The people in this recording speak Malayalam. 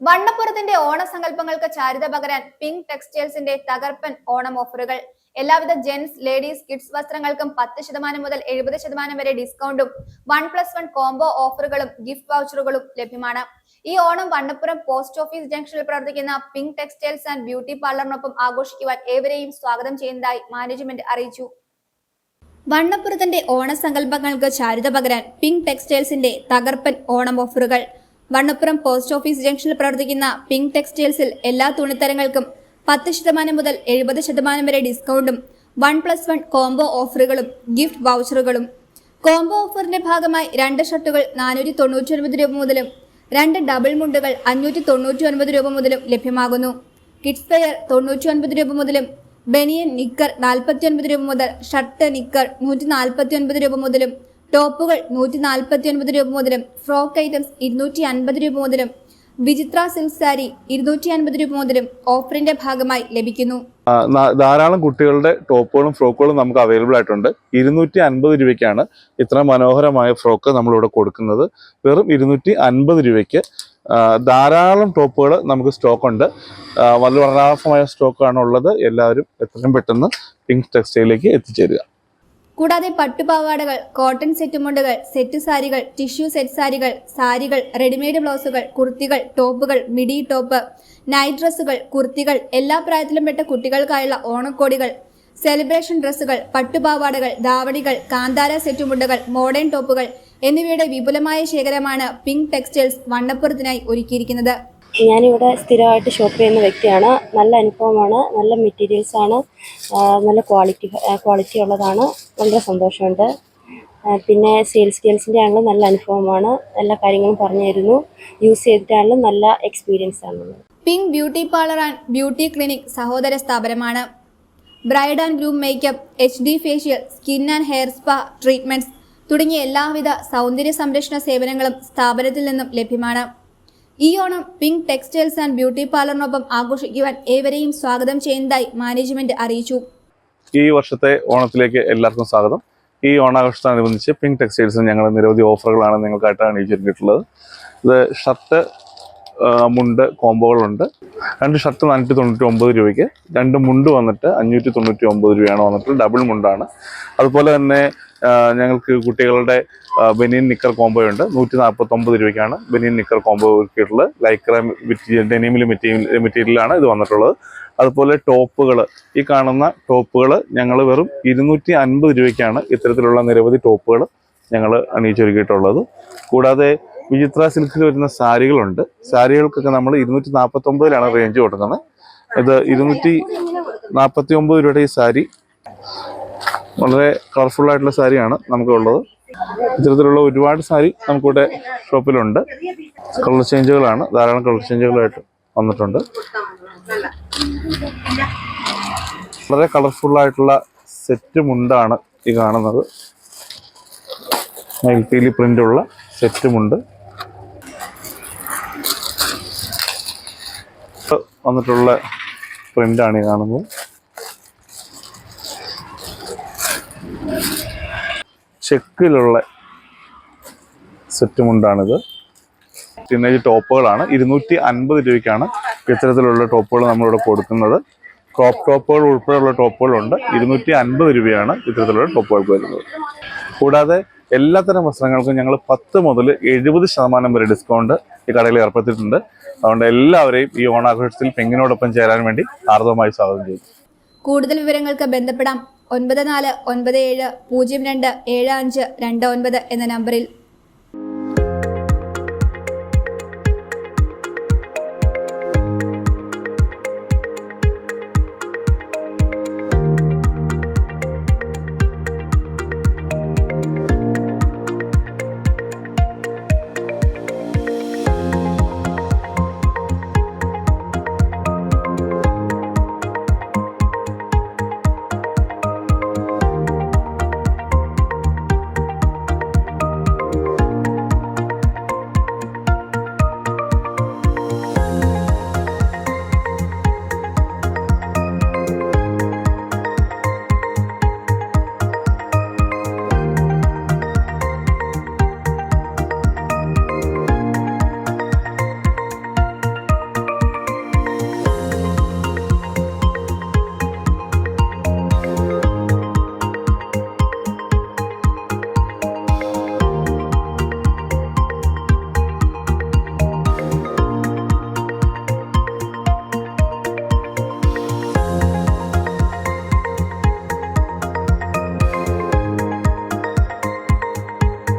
വണ്ണപ്പുറത്തിന്റെ ഓണസങ്കല്പങ്ങൾക്ക് ചാരിത പകരാൻ പിങ്ക് ടെക്സ്റ്റൈൽസിന്റെ തകർപ്പൻ ഓണം ഓഫറുകൾ എല്ലാവിധ ജെന്റ്സ് ലേഡീസ് കിഡ്സ് വസ്ത്രങ്ങൾക്കും പത്ത് ശതമാനം മുതൽ എഴുപത് ശതമാനം വരെ ഡിസ്കൗണ്ടും വൺ പ്ലസ് വൺ കോംബോ ഓഫറുകളും ഗിഫ്റ്റ് വൗച്ചറുകളും ലഭ്യമാണ്. ഈ ഓണം വണ്ണപ്പുറം പോസ്റ്റ് ഓഫീസ് ജംഗ്ഷനിൽ പ്രവർത്തിക്കുന്ന പിങ്ക് ടെക്സ്റ്റൈൽസ് ആൻഡ് ബ്യൂട്ടി പാർലറിനൊപ്പം ആഘോഷിക്കുവാൻ ഏവരെയും സ്വാഗതം ചെയ്യുന്നതായി മാനേജ്മെന്റ് അറിയിച്ചു. വണ്ണപ്പുറത്തിന്റെ ഓണസങ്കല്പങ്ങൾക്ക് ചാരിത പകരാൻ പിങ്ക് ടെക്സ്റ്റൈൽസിന്റെ തകർപ്പൻ ഓണം ഓഫറുകൾ വണ്ണപ്പുറം പോസ്റ്റ് ഓഫീസ് ജംഗ്ഷനിൽ പ്രവർത്തിക്കുന്ന പിങ്ക് ടെക്സ്റ്റൈൽസിൽ എല്ലാ തുണിത്തരങ്ങൾക്കും പത്ത് ശതമാനം മുതൽ എഴുപത് ശതമാനം വരെ ഡിസ്കൗണ്ടും വൺ പ്ലസ് വൺ കോംബോ ഓഫറുകളും ഗിഫ്റ്റ് വൗച്ചറുകളും. കോംബോ ഓഫറിന്റെ ഭാഗമായി രണ്ട് ഷർട്ടുകൾ നാനൂറ്റി തൊണ്ണൂറ്റി ഒൻപത് രൂപ മുതലും രണ്ട് ഡബിൾ മുണ്ടുകൾ അഞ്ഞൂറ്റി തൊണ്ണൂറ്റി ഒൻപത് രൂപ മുതലും ലഭ്യമാകുന്നു. കിഡ്സ് വെയർ തൊണ്ണൂറ്റി ഒൻപത് രൂപ മുതലും ബനിയൻ നിക്കർ നാൽപ്പത്തി ഒൻപത് രൂപ മുതൽ ഷർട്ട് നിക്കർ നൂറ്റി നാൽപ്പത്തി ഒൻപത് രൂപ മുതലും ടോപ്പുകൾ നൂറ്റി നാൽപ്പത്തി ഒൻപത് രൂപ മുതലും ഫ്രോക്ക് ഐറ്റംസ് ഇരുന്നൂറ്റി അൻപത് രൂപ മുതലും വിചിത്ര സിൽക്ക് സാരി ഇരുന്നൂറ്റി അൻപത് രൂപ മുതലും ഓഫറിന്റെ ഭാഗമായി ലഭിക്കുന്നു. ധാരാളം കുട്ടികളുടെ ടോപ്പുകളും ഫ്രോക്കുകളും നമുക്ക് അവൈലബിൾ ആയിട്ടുണ്ട്. ഇരുന്നൂറ്റി അൻപത് രൂപയ്ക്കാണ് ഇത്ര മനോഹരമായ ഫ്രോക്ക് നമ്മളിവിടെ കൊടുക്കുന്നത്. വെറും ഇരുന്നൂറ്റി അൻപത് രൂപയ്ക്ക് ധാരാളം ടോപ്പുകൾ നമുക്ക് സ്റ്റോക്ക് ഉണ്ട് വളരെ വർണാഭമായ സ്റ്റോക്കാണ് ഉള്ളത് എല്ലാവരും എത്രയും പെട്ടെന്ന് പിങ്ക് ടെക്സ്റ്റൈലിലേക്ക് എത്തിച്ചേരുക. കൂടാതെ പട്ടുപാവാടകൾ കോട്ടൺ സെറ്റ് മുണ്ടുകൾ സെറ്റ് സാരികൾ ടിഷ്യൂ സെറ്റ് സാരികൾ സാരികൾ റെഡിമെയ്ഡ് ബ്ലൗസുകൾ കുർത്തികൾ ടോപ്പുകൾ മിഡി ടോപ്പ് നൈറ്റ് ഡ്രസ്സുകൾ കുർത്തികൾ എല്ലാ പ്രായത്തിലും പെട്ട കുട്ടികൾക്കായുള്ള ഓണക്കോടികൾ സെലിബ്രേഷൻ ഡ്രസ്സുകൾ പട്ടുപാവാടകൾ ധാവണികൾ കാന്താര സെറ്റ് മുണ്ടുകൾ മോഡേൺ ടോപ്പുകൾ എന്നിവയുടെ വിപുലമായ ശേഖരമാണ് പിങ്ക് ടെക്സ്റ്റൈൽസ് വണ്ണപ്പുറത്തിനായി ഒരുക്കിയിരിക്കുന്നത്. ഞാനിവിടെ സ്ഥിരമായിട്ട് ഷോപ്പ് ചെയ്യുന്ന വ്യക്തിയാണ്. നല്ല അനുഭവമാണ് നല്ല മെറ്റീരിയൽസാണ് ആണ് നല്ല ക്വാളിറ്റി ക്വാളിറ്റി ഉള്ളതാണ്. വളരെ സന്തോഷമുണ്ട്. പിന്നെ സെയിൽസ് ഗേൾസിന്റെ ആണെങ്കിലും നല്ല അനുഭവമാണ്. എല്ലാ കാര്യങ്ങളും പറഞ്ഞു തരുന്നു. യൂസ് ചെയ്തിട്ടാണെങ്കിലും നല്ല എക്സ്പീരിയൻസ് ആണുള്ളത് pink beauty parlour and beauty clinic സഹോദര സ്ഥാപനമാണ്. Bride and groom makeup H D facial skin and hair spa treatments തുടങ്ങിയ എല്ലാവിധ സൗന്ദര്യ സംരക്ഷണ സേവനങ്ങളും സ്ഥാപനത്തിൽ നിന്നും ലഭ്യമാണ്. ഈ Onam pink textiles and beauty പാർലറിനൊപ്പം ആഘോഷിക്കുവാൻ ഏവരെയും സ്വാഗതം ചെയ്യുന്നതായി മാനേജ്മെന്റ് അറിയിച്ചു. ഈ വർഷത്തെ ഓണത്തിലേക്ക് എല്ലാവർക്കും സ്വാഗതം. ഈ ഓണാഘോഷത്തോടനുബന്ധിച്ച് പിങ്ക് ടെക്സ്റ്റൈൽസ് ഞങ്ങൾ നിരവധി ഓഫറുകളാണ് നിങ്ങൾക്കായിട്ട് അണിയിച്ചിട്ടുള്ളത് ഇത് ഷർട്ട് മുണ്ട് കോംബോകളുണ്ട് രണ്ട് ഷർട്ട് നാനൂറ്റി തൊണ്ണൂറ്റി ഒമ്പത് രൂപയ്ക്ക്. രണ്ട് മുണ്ട് വന്നിട്ട് അഞ്ഞൂറ്റി തൊണ്ണൂറ്റി ഒമ്പത് രൂപയാണ് വന്നിട്ട് ഡബിൾ മുണ്ടാണ്. അതുപോലെ തന്നെ ഞങ്ങൾക്ക് കുട്ടികളുടെ ബനിയൻ നിക്കർ കോംബോ ഉണ്ട്. നൂറ്റി നാൽപ്പത്തൊമ്പത് രൂപയ്ക്കാണ് ബനിയൻ നിക്കർ കോംബോ ഒരുക്കിയിട്ടുള്ളത്. ലൈക്ര ഡെനിമിൽ മെറ്റീരിയൽ മെറ്റീരിയലാണ് ഇത് വന്നിട്ടുള്ളത്. അതുപോലെ ടോപ്പുകൾ ഈ കാണുന്ന ടോപ്പുകൾ ഞങ്ങൾ വെറും ഇരുന്നൂറ്റി അൻപത് രൂപയ്ക്കാണ് ഇത്തരത്തിലുള്ള നിരവധി ടോപ്പുകൾ ഞങ്ങൾ അണിയിച്ചൊരുക്കിയിട്ടുള്ളത്. കൂടാതെ വിചിത്ര സിൽക്കിൽ വരുന്ന സാരികളുണ്ട്. സാരികൾക്കൊക്കെ നമ്മൾ ഇരുന്നൂറ്റി നാൽപ്പത്തൊമ്പതിലാണ് റേഞ്ച് കൊടുക്കുന്നത്. ഇത് ഇരുന്നൂറ്റി നാൽപ്പത്തി ഒമ്പത് രൂപയുടെ ഈ സാരി. വളരെ കളർഫുൾ ആയിട്ടുള്ള സാരിയാണ് നമുക്കുള്ളത്. ഇത്തരത്തിലുള്ള ഒരുപാട് സാരി നമുക്കിവിടെ ഷോപ്പിലുണ്ട് കളർ ചേഞ്ചുകളാണ് ധാരാളം കളർ ചേഞ്ചുകളായിട്ട് വന്നിട്ടുണ്ട്. വളരെ കളർഫുൾ ആയിട്ടുള്ള സെറ്റ് മുണ്ടാണ് ഈ കാണുന്നത്. മയിൽപ്പീലി പ്രിന്റ് ഉള്ള സെറ്റ് മുണ്ട്. വന്നിട്ടുള്ള പ്രിന്റാണ് ഈ കാണുന്നത്. ചെക്കിലുള്ള സെറ്റ് മുണ്ടാണിത്. ടീനേജ് ടോപ്പുകളാണ്. ഇരുന്നൂറ്റി അൻപത് രൂപയ്ക്കാണ് ഇത്തരത്തിലുള്ള ടോപ്പുകൾ നമ്മളിവിടെ കൊടുക്കുന്നത്. ക്രോപ്പ് ടോപ്പുകൾ ഉൾപ്പെടെയുള്ള ടോപ്പുകളുണ്ട്. ഇരുന്നൂറ്റി അൻപത് രൂപയാണ് ഇത്തരത്തിലുള്ള ടോപ്പുകൾക്ക് വരുന്നത്. കൂടാതെ എല്ലാത്തരം വസ്ത്രങ്ങൾക്കും ഞങ്ങൾ പത്ത് മുതൽ എഴുപത് ശതമാനം വരെ ഡിസ്കൗണ്ട് ഈ കടയിൽ ഏർപ്പെടുത്തിയിട്ടുണ്ട്. അതുകൊണ്ട് എല്ലാവരെയും ഈ ഓണാഘോഷത്തിൽ പെങ്ങിനോടൊപ്പം ചേരാൻ വേണ്ടി ആർദ്രമായി സ്വാഗതം ചെയ്തു കൂടുതൽ വിവരങ്ങൾക്ക് ബന്ധപ്പെടാം ഒൻപത് നാല് ഒൻപത് ഏഴ് പൂജ്യം രണ്ട് ഏഴ് അഞ്ച് രണ്ട് ഒൻപത് എന്ന നമ്പറിൽ.